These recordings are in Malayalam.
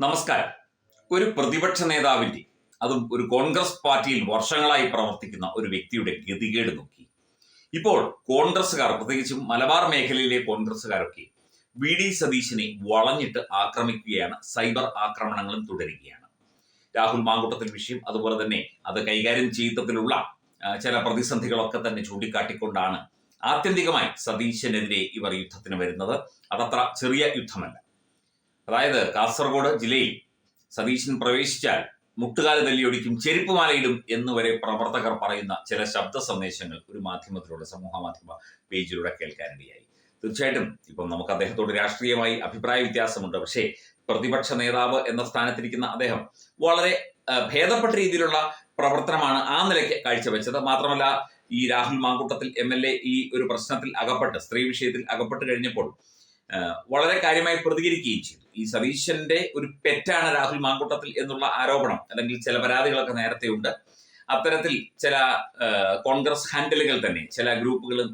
നമസ്കാരം. ഒരു പ്രതിപക്ഷ നേതാവിന്റെ അതും ഒരു കോൺഗ്രസ് പാർട്ടിയിൽ വർഷങ്ങളായി പ്രവർത്തിക്കുന്ന ഒരു വ്യക്തിയുടെ ഗതികേട് നോക്കി. ഇപ്പോൾ കോൺഗ്രസ്സുകാർ പ്രത്യേകിച്ചും മലബാർ മേഖലയിലെ കോൺഗ്രസ്സുകാരൊക്കെ വി ഡി സതീശിനെ വളഞ്ഞിട്ട് ആക്രമിക്കുകയാണ് സൈബർ ആക്രമണങ്ങളും തുടരുകയാണ്. രാഹുൽ മാങ്കൂട്ടത്തിൽ വിഷയം അതുപോലെ തന്നെ അത് കൈകാര്യം ചെയ്യുന്നതിലുള്ള ചില പ്രതിസന്ധികളൊക്കെ തന്നെ ചൂണ്ടിക്കാട്ടിക്കൊണ്ടാണ് ആത്യന്തികമായി സതീശനെതിരെ ഇവർ യുദ്ധത്തിന് വരുന്നത്. അതത്ര ചെറിയ യുദ്ധമല്ല. അതായത് കാസർഗോഡ് ജില്ലയിൽ സതീശൻ പ്രവേശിച്ചാൽ മുട്ടുകാല തല്ലിയൊടിക്കും ചെരുപ്പുമാലയിടും എന്ന് വരെ പ്രവർത്തകർ പറയുന്ന ചില ശബ്ദ സന്ദേശങ്ങൾ ഒരു മാധ്യമത്തിലൂടെ സമൂഹ മാധ്യമ പേജിലൂടെ കേൾക്കാനിടയായി തീർച്ചയായിട്ടും ഇപ്പം നമുക്ക് അദ്ദേഹത്തോട് രാഷ്ട്രീയമായി അഭിപ്രായ വ്യത്യാസമുണ്ട്. പക്ഷേ പ്രതിപക്ഷ നേതാവ് എന്ന സ്ഥാനത്തിരിക്കുന്ന അദ്ദേഹം വളരെ ഭേദപ്പെട്ട രീതിയിലുള്ള പ്രവർത്തനമാണ് ആ നിലയ്ക്ക് കാഴ്ചവെച്ചത്. മാത്രമല്ല ഈ Rahul Mamkootathil M L A ഈ ഒരു പ്രശ്നത്തിൽ അകപ്പെട്ട് സ്ത്രീ വിഷയത്തിൽ അകപ്പെട്ട് കഴിഞ്ഞപ്പോൾ വളരെ കാര്യമായി പ്രതികരിക്കുകയും ചെയ്തു. ഈ സതീശന്റെ ഒരു പെറ്റാണ് രാഹുൽ മാങ്കൂട്ടത്തിൽ എന്നുള്ള ആരോപണം അല്ലെങ്കിൽ ചില പരാതികളൊക്കെ നേരത്തെ ഉണ്ട്. അത്തരത്തിൽ ചില കോൺഗ്രസ് ഹാൻഡിലുകൾ തന്നെ ചില ഗ്രൂപ്പുകളും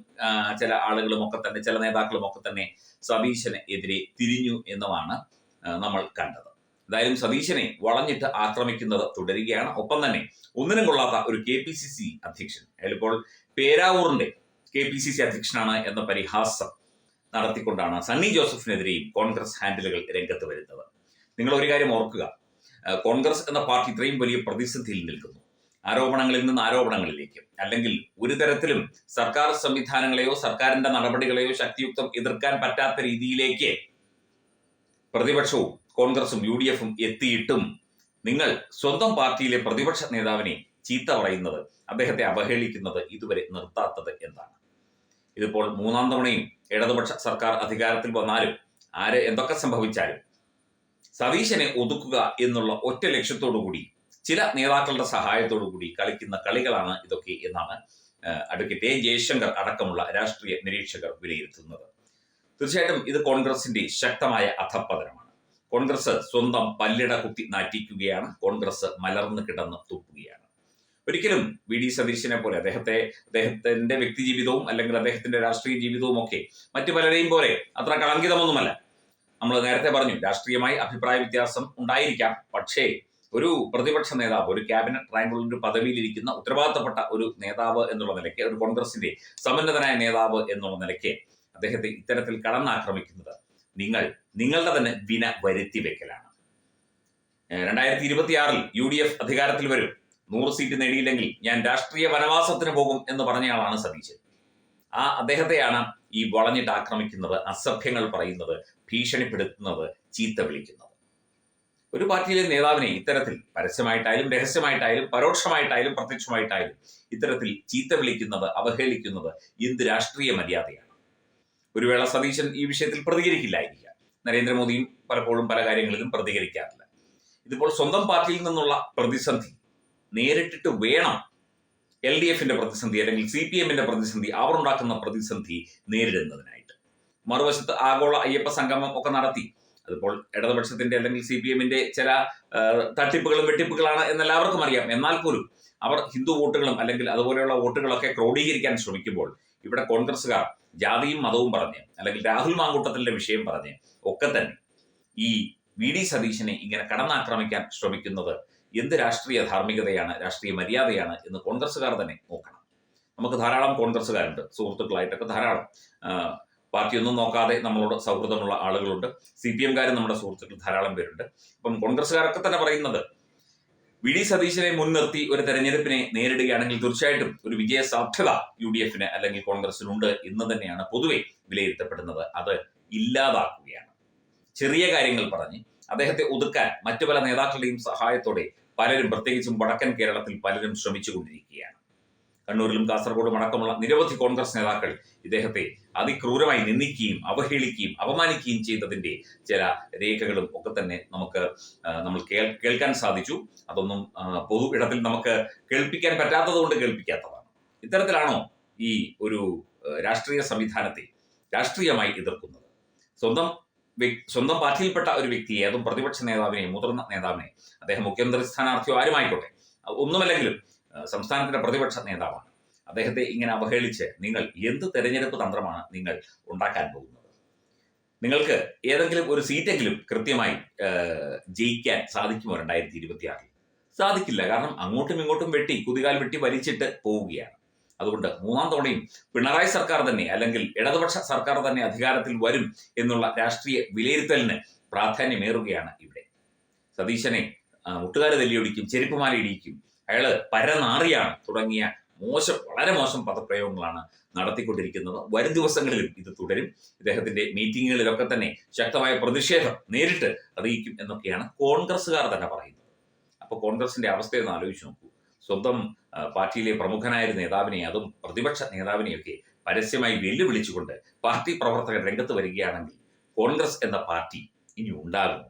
ചില ആളുകളും ഒക്കെ തന്നെ ചില നേതാക്കളും ഒക്കെ തന്നെ സതീശന് എതിരെ തിരിഞ്ഞു എന്നതാണ് നമ്മൾ കണ്ടത്. എന്തായാലും സതീശനെ വളഞ്ഞിട്ട് ആക്രമിക്കുന്നത് തുടരുകയാണ്. ഒപ്പം തന്നെ ഒന്നിനും കൊള്ളാത്ത ഒരു കെ പി സി സി അധ്യക്ഷൻ. അയാളിപ്പോൾ പേരാവൂറിന്റെ കെ പി സി സി അധ്യക്ഷനാണ് എന്ന പരിഹാസം നടത്തിക്കൊണ്ടാണ് സണ്ണി ജോസഫിനെതിരെയും കോൺഗ്രസ് ഹാൻഡിലുകൾ രംഗത്ത് വരുന്നത്. നിങ്ങൾ ഒരു കാര്യം ഓർക്കുക. കോൺഗ്രസ് എന്ന പാർട്ടി ഇത്രയും വലിയ പ്രതിസന്ധിയിൽ നിൽക്കുന്നു. ആരോപണങ്ങളിൽ നിന്ന് ആരോപണങ്ങളിലേക്ക്. അല്ലെങ്കിൽ ഒരു തരത്തിലും സർക്കാർ സംവിധാനങ്ങളെയോ സർക്കാരിന്റെ നടപടികളെയോ ശക്തിയുക്തം എതിർക്കാൻ പറ്റാത്ത രീതിയിലേക്ക് പ്രതിപക്ഷവും കോൺഗ്രസും യു ഡി എഫും എത്തിയിട്ടും നിങ്ങൾ സ്വന്തം പാർട്ടിയിലെ പ്രതിപക്ഷ നേതാവിനെ ചീത്ത പറയുന്നത് അദ്ദേഹത്തെ അവഹേളിക്കുന്നത് ഇതുവരെ നിർത്താത്തത് എന്താണ്? ഇതിപ്പോൾ മൂന്നാം തവണയും ഇടതുപക്ഷ സർക്കാർ അധികാരത്തിൽ വന്നാലും ആര് എന്തൊക്കെ സംഭവിച്ചാലും സതീശനെ ഒതുക്കുക എന്നുള്ള ഒറ്റ ലക്ഷ്യത്തോടു കൂടി ചില നേതാക്കളുടെ സഹായത്തോടു കൂടി കളിക്കുന്ന കളികളാണ് ഇതൊക്കെ എന്നാണ് അഡ്വക്കേറ്റ് എ ജയശങ്കർ അടക്കമുള്ള രാഷ്ട്രീയ നിരീക്ഷകർ വിലയിരുത്തുന്നത്. തീർച്ചയായിട്ടും ഇത് കോൺഗ്രസിന്റെ ശക്തമായ അധപ്പതനമാണ് കോൺഗ്രസ് സ്വന്തം പല്ലിട കുത്തി നാറ്റിക്കുകയാണ് കോൺഗ്രസ് മലർന്നു കിടന്ന് തുപ്പുകയാണ്. ഒരിക്കലും വി ഡി സതീശനെ പോലെ അദ്ദേഹത്തെ അദ്ദേഹത്തിന്റെ വ്യക്തി ജീവിതവും അല്ലെങ്കിൽ അദ്ദേഹത്തിന്റെ രാഷ്ട്രീയ ജീവിതവും ഒക്കെ മറ്റു പലരെയും പോലെ അത്ര കളങ്കിതമൊന്നുമല്ല. നമ്മൾ നേരത്തെ പറഞ്ഞു രാഷ്ട്രീയമായി അഭിപ്രായ വ്യത്യാസം ഉണ്ടായിരിക്കാം. പക്ഷേ ഒരു പ്രതിപക്ഷ നേതാവ് ഒരു ക്യാബിനറ്റ് റാങ്കുള്ള ഒരു പദവിയിലിരിക്കുന്ന ഉത്തരവാദിത്തപ്പെട്ട ഒരു നേതാവ് എന്നുള്ള നിലയ്ക്ക് ഒരു കോൺഗ്രസിന്റെ സമുന്നതനായ നേതാവ് എന്നുള്ള നിലയ്ക്ക് അദ്ദേഹത്തെ ഇത്തരത്തിൽ കടന്നാക്രമിക്കുന്നത് നിങ്ങൾ നിങ്ങളുടെ തന്നെ വിന വരുത്തി വെക്കലാണ്. രണ്ടായിരത്തി ഇരുപത്തിയാറിൽ യു ഡി എഫ് അധികാരത്തിൽ വരും. നൂറ് സീറ്റ് നേടിയില്ലെങ്കിൽ ഞാൻ രാഷ്ട്രീയ വനവാസത്തിന് പോകും എന്ന് പറഞ്ഞയാളാണ് സതീശൻ. ആ അദ്ദേഹത്തെയാണ് ഈ വളഞ്ഞിട്ട് ആക്രമിക്കുന്നത് അസഭ്യങ്ങൾ പറയുന്നത് ഭീഷണിപ്പെടുത്തുന്നത് ചീത്ത വിളിക്കുന്നത്. ഒരു പാർട്ടിയിലെ നേതാവിനെ ഇത്തരത്തിൽ പരസ്യമായിട്ടായാലും രഹസ്യമായിട്ടായാലും പരോക്ഷമായിട്ടായാലും പ്രത്യക്ഷമായിട്ടായാലും ഇത്തരത്തിൽ ചീത്ത വിളിക്കുന്നത് അവഹേളിക്കുന്നത് എന്ത് രാഷ്ട്രീയ മര്യാദയാണ്? ഒരു വേള സതീശൻ ഈ വിഷയത്തിൽ പ്രതികരിക്കില്ലായിരിക്കാം നരേന്ദ്രമോദിയും പലപ്പോഴും പല കാര്യങ്ങളിലും പ്രതികരിക്കാറില്ല. ഇതിപ്പോൾ സ്വന്തം പാർട്ടിയിൽ നിന്നുള്ള പ്രതിസന്ധി നേരിട്ടിട്ട് വേണം എൽ ഡി എഫിന്റെ പ്രതിസന്ധി അല്ലെങ്കിൽ സി പി എമ്മിന്റെ പ്രതിസന്ധി അവർ ഉണ്ടാക്കുന്ന പ്രതിസന്ധി നേരിടുന്നതിനായിട്ട്. മറുവശത്ത് ആഗോള അയ്യപ്പ സംഗമം ഒക്കെ നടത്തി. അതിപ്പോൾ ഇടതുപക്ഷത്തിന്റെ അല്ലെങ്കിൽ സി പി എമ്മിന്റെ ചില തട്ടിപ്പുകളും വെട്ടിപ്പുകളാണ് എന്നെല്ലാവർക്കും അറിയാം. എന്നാൽ പോലും അവർ ഹിന്ദു വോട്ടുകളും അല്ലെങ്കിൽ അതുപോലെയുള്ള വോട്ടുകളൊക്കെ ക്രോഡീകരിക്കാൻ ശ്രമിക്കുമ്പോൾ ഇവിടെ കോൺഗ്രസ്സുകാർ ജാതിയും മതവും പറഞ്ഞ് അല്ലെങ്കിൽ രാഹുൽ മാങ്കൂട്ടത്തിന്റെ വിഷയം പറഞ്ഞ് ഒക്കെ തന്നെ ഈ വി ഡി സതീശനെ ഇങ്ങനെ കടന്നാക്രമിക്കാൻ ശ്രമിക്കുന്നത് എന്ത് രാഷ്ട്രീയ ധാർമ്മികതയാണ് രാഷ്ട്രീയ മര്യാദയാണ് എന്ന് കോൺഗ്രസ്സുകാർ തന്നെ നോക്കണം. നമുക്ക് ധാരാളം കോൺഗ്രസ്സുകാരുണ്ട് സുഹൃത്തുക്കളായിട്ടൊക്കെ ധാരാളം. പാർട്ടിയൊന്നും നോക്കാതെ നമ്മളോട് സൗഹൃദമുള്ള ആളുകളുണ്ട്. സി പി എംകാരും നമ്മുടെ സുഹൃത്തുക്കൾ ധാരാളം പേരുണ്ട്. അപ്പം കോൺഗ്രസ്സുകാരൊക്കെ തന്നെ പറയുന്നത് വി ഡി സതീശനെ മുൻനിർത്തി ഒരു തെരഞ്ഞെടുപ്പിനെ നേരിടുകയാണെങ്കിൽ തീർച്ചയായിട്ടും ഒരു വിജയ സാധ്യത യു ഡി എഫിന് അല്ലെങ്കിൽ കോൺഗ്രസിനുണ്ട് എന്ന് തന്നെയാണ് പൊതുവെ വിലയിരുത്തപ്പെടുന്നത്. അത് ഇല്ലാതാക്കുകയാണ്. ചെറിയ കാര്യങ്ങൾ പറഞ്ഞ് അദ്ദേഹത്തെ ഒതുക്കാൻ മറ്റു പല നേതാക്കളുടെയും സഹായത്തോടെ പലരും പ്രത്യേകിച്ചും വടക്കൻ കേരളത്തിൽ പലരും ശ്രമിച്ചുകൊണ്ടിരിക്കുകയാണ്. കണ്ണൂരിലും കാസർഗോഡും അടക്കമുള്ള നിരവധി കോൺഗ്രസ് നേതാക്കൾ ഇദ്ദേഹത്തെ അതിക്രൂരമായി നിന്ദിക്കുകയും അവഹേളിക്കുകയും അപമാനിക്കുകയും ചെയ്തതിന്റെ ചില രേഖകളും ഒക്കെ തന്നെ നമുക്ക് നമ്മൾ കേൾക്കാൻ സാധിച്ചു. അതൊന്നും പൊതു ഇടത്തിൽ നമുക്ക് കേൾപ്പിക്കാൻ പറ്റാത്തത് കൊണ്ട് കേൾപ്പിക്കാത്തതാണ്. ഇത്തരത്തിലാണോ ഈ ഒരു രാഷ്ട്രീയ സംവിധാനത്തെ രാഷ്ട്രീയമായി എതിർക്കുന്നത്? സ്വന്തം സ്വന്തം പാർട്ടിയിൽപ്പെട്ട ഒരു വ്യക്തിയെ അതും പ്രതിപക്ഷ നേതാവിനെ മുതിർന്ന നേതാവിനെ അദ്ദേഹം മുഖ്യമന്ത്രി സ്ഥാനാർത്ഥിയോ ആരുമായിക്കോട്ടെ ഒന്നുമല്ലെങ്കിലും സംസ്ഥാനത്തിന്റെ പ്രതിപക്ഷ നേതാവാണ്. അദ്ദേഹത്തെ ഇങ്ങനെ അവഹേളിച്ച് നിങ്ങൾ എന്ത് തെരഞ്ഞെടുപ്പ് തന്ത്രമാണ് നിങ്ങൾ ഉണ്ടാക്കാൻ പോകുന്നത്? നിങ്ങൾക്ക് ഏതെങ്കിലും ഒരു സീറ്റെങ്കിലും കൃത്യമായി ജയിക്കാൻ സാധിക്കുമോ രണ്ടായിരത്തി ഇരുപത്തിയാറിൽ? സാധിക്കില്ല. കാരണം അങ്ങോട്ടും ഇങ്ങോട്ടും വെട്ടി കുതികാൽ വെട്ടി വലിച്ചിട്ട് പോവുകയാണ്. അതുകൊണ്ട് മൂന്നാം തവണയും പിണറായി സർക്കാർ തന്നെ അല്ലെങ്കിൽ ഇടതുപക്ഷ സർക്കാർ തന്നെ അധികാരത്തിൽ വരും എന്നുള്ള രാഷ്ട്രീയ വിലയിരുത്തലിന് പ്രാധാന്യമേറുകയാണ് ഇവിടെ. സതീശനെ മുട്ടുകാൽ തല്ലിയൊടിക്കും ചെരുപ്പുമാല ഇടിക്കും അയാൾ പരനാറിയാണ് തുടങ്ങിയ മോശം വളരെ മോശം പദപ്രയോഗങ്ങളാണ് നടത്തിക്കൊണ്ടിരിക്കുന്നത്. വരും ദിവസങ്ങളിലും ഇത് തുടരും. ഇദ്ദേഹത്തിന്റെ മീറ്റിങ്ങുകളിലൊക്കെ തന്നെ ശക്തമായ പ്രതിഷേധം നേരിട്ട് അറിയിക്കും എന്നൊക്കെയാണ് കോൺഗ്രസ്സുകാർ തന്നെ പറയുന്നത്. അപ്പോൾ കോൺഗ്രസിന്റെ അവസ്ഥയൊന്ന് ആലോചിച്ച് നോക്കൂ. സ്വന്തം പാർട്ടിയിലെ പ്രമുഖനായ ഒരു നേതാവിനെ അതും പ്രതിപക്ഷ നേതാവിനെയൊക്കെ പരസ്യമായി വെല്ലുവിളിച്ചുകൊണ്ട് പാർട്ടി പ്രവർത്തകർ രംഗത്ത് വരികയാണെങ്കിൽ കോൺഗ്രസ് എന്ന പാർട്ടി ഇനി ഉണ്ടാകും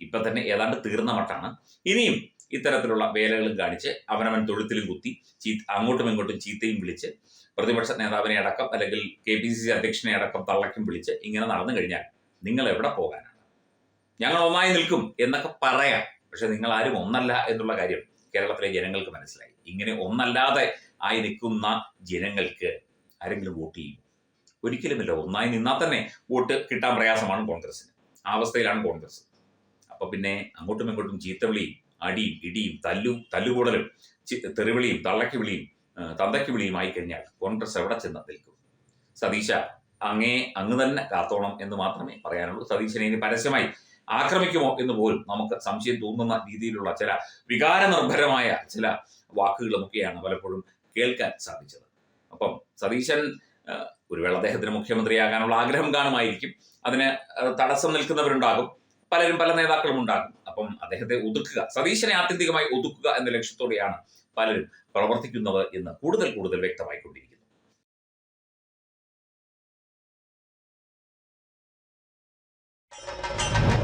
ഇപ്പൊ തന്നെ ഏതാണ്ട് തീർന്ന മട്ടാണ്. ഇനിയും ഇത്തരത്തിലുള്ള വേലകളും കാണിച്ച് അവനവൻ തൊഴുത്തിലും കുത്തി ചീ അങ്ങോട്ടും ഇങ്ങോട്ടും ചീത്തയും വിളിച്ച് പ്രതിപക്ഷ നേതാവിനെ അടക്കം അല്ലെങ്കിൽ കെ പി സി സി അധ്യക്ഷനെ അടക്കം തള്ളക്കും വിളിച്ച് ഇങ്ങനെ നടന്നു കഴിഞ്ഞാൽ നിങ്ങൾ എവിടെ പോകാനാണ്? ഞങ്ങൾ ഒന്നായി നിൽക്കും എന്നൊക്കെ പറയാം. പക്ഷെ നിങ്ങൾ ആരും ഒന്നല്ല എന്നുള്ള കാര്യം കേരളത്തിലെ ജനങ്ങൾക്ക് മനസ്സിലായി. ഇങ്ങനെ ഒന്നല്ലാതെ ആയി നിൽക്കുന്ന ജനങ്ങൾക്ക് ആരെങ്കിലും വോട്ട് ചെയ്യും? ഒരിക്കലുമില്ല ഒന്നായി നിന്നാൽ തന്നെ വോട്ട് കിട്ടാൻ പ്രയാസമാണ് കോൺഗ്രസിന് ആ അവസ്ഥയിലാണ് കോൺഗ്രസ്. അപ്പൊ പിന്നെ അങ്ങോട്ടും ഇങ്ങോട്ടും ചീത്തവിളിയും അടിയും ഇടിയും തല്ലും തല്ലുകൂടലും തെറിവിളിയും തള്ളക്ക് വിളിയും തന്തയ്ക്ക് വിളിയും ആയി കഴിഞ്ഞാൽ കോൺഗ്രസ് എവിടെ ചെന്ന് നിൽക്കും? സതീശ അങ്ങേ അങ്ങ് തന്നെ കാത്തോണം എന്ന് മാത്രമേ പറയാനുള്ളൂ. സതീശനെ ഇനി പരസ്യമായി ആക്രമിക്കുമോ എന്ന് പോലും നമുക്ക് സംശയം തോന്നുന്ന രീതിയിലുള്ള ചില വികാര നിർഭരമായ ചില വാക്കുകളുമൊക്കെയാണ് പലപ്പോഴും കേൾക്കാൻ സാധിച്ചത്. അപ്പം സതീശൻ ആ, ഒരു വേള അദ്ദേഹത്തിന് മുഖ്യമന്ത്രിയാകാനുള്ള ആഗ്രഹം കാണുമായിരിക്കും. അതിന് തടസ്സം നിൽക്കുന്നവരുണ്ടാകും. പലരും പല നേതാക്കളും ഉണ്ടാകും. അപ്പം അദ്ദേഹത്തെ ഒതുക്കുക സതീശനെ ആത്യന്തികമായി ഒതുക്കുക എന്ന ലക്ഷ്യത്തോടെയാണ് പലരും പ്രവർത്തിക്കുന്നത് എന്ന് കൂടുതൽ കൂടുതൽ വ്യക്തമായിക്കൊണ്ടിരിക്കുന്നു